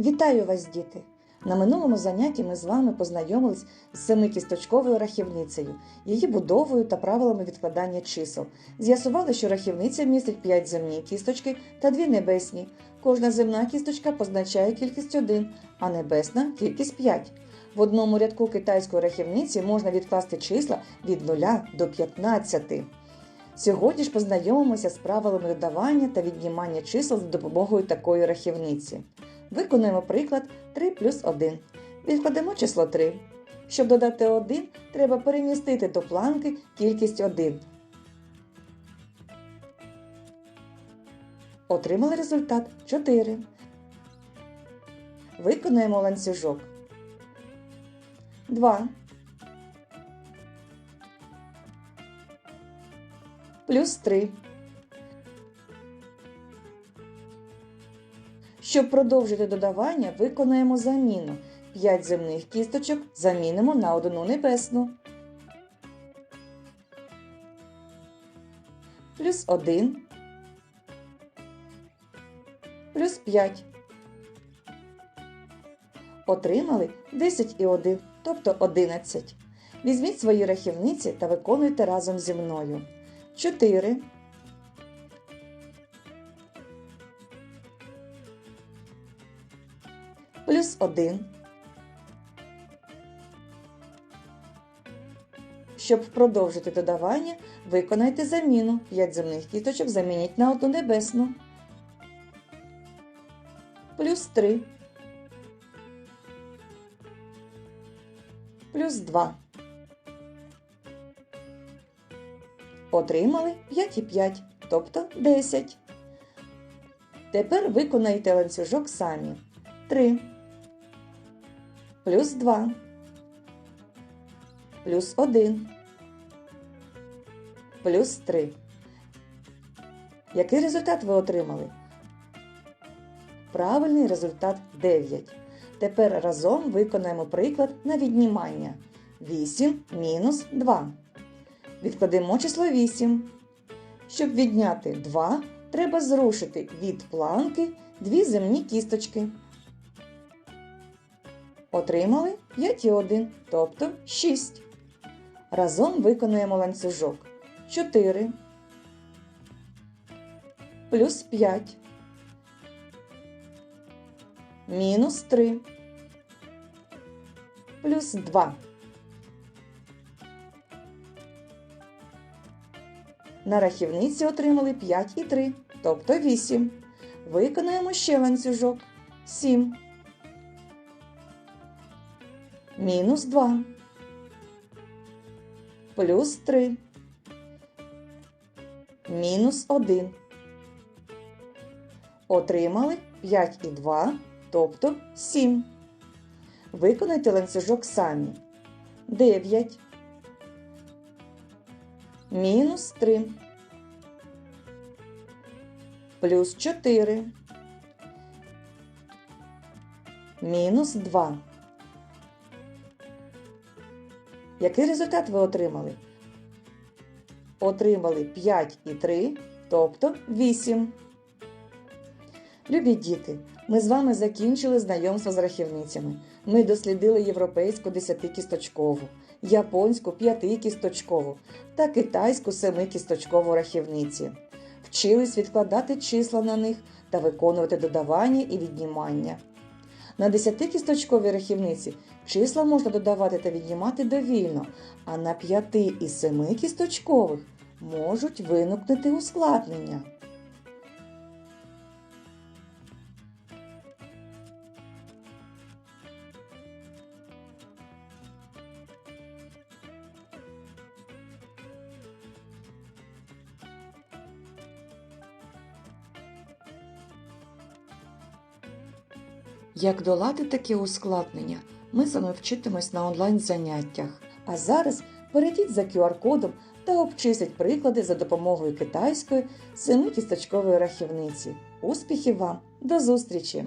Вітаю вас, діти! На минулому занятті ми з вами познайомились з семикісточковою рахівницею, її будовою та правилами відкладання чисел. З'ясували, що рахівниця містить 5 земні кісточки та 2 небесні. Кожна земна кісточка позначає кількість 1, а небесна кількість 5. В одному рядку китайської рахівниці можна відкласти числа від 0 до 15. Сьогодні ж познайомимося з правилами додавання та віднімання чисел за допомогою такої рахівниці. Виконуємо приклад 3 плюс 1. Відкладемо число 3. Щоб додати 1, треба перемістити до планки кількість 1. Отримали результат 4. Виконуємо ланцюжок. 2. Плюс 3. Щоб продовжити додавання, виконаємо заміну. 5 земних кісточок замінимо на одну небесну. Плюс 1. Плюс 5. Отримали 10 і 1, тобто 11. Візьміть свої рахівниці та виконуйте разом зі мною. 4. Плюс 1. Щоб продовжити додавання, виконайте заміну. 5 земних кісточок замініть на одну небесну. Плюс 3. Плюс 2. Отримали 5 і 5, тобто 10. Тепер виконайте ланцюжок самі. 3 плюс 2, плюс 1, плюс 3. Який результат ви отримали? Правильний результат 9. Тепер разом виконаємо приклад на віднімання. 8 мінус 2. Відкладемо число 8. Щоб відняти 2, треба зрушити від планки дві земні кісточки. Отримали 5 і 1, тобто 6. Разом виконуємо ланцюжок 4 плюс 5 мінус 3 плюс 2. На рахівниці отримали 5 і 3, тобто 8. Виконаємо ще ланцюжок 7 мінус 2, плюс 3, мінус 1. Отримали 5 і 2, тобто 7. Виконайте ланцюжок самі. 9, мінус 3, плюс 4, мінус 2. Який результат ви отримали? Отримали 5 і 3, тобто 8. Любі діти, ми з вами закінчили знайомство з рахівницями. Ми дослідили європейську 10-кісточкову, японську 5-кісточкову та китайську 7-кісточкову рахівниці. Вчились відкладати числа на них та виконувати додавання і віднімання. На 10-кісточковій рахівниці числа можна додавати та віднімати довільно, а на 5 і 7 кісточкових можуть виникнути ускладнення. Як долати такі ускладнення, ми з вами вчитимось на онлайн-заняттях. А зараз перейдіть за QR-кодом та обчисліть приклади за допомогою китайської семикісточкової рахівниці. Успіхів вам! До зустрічі!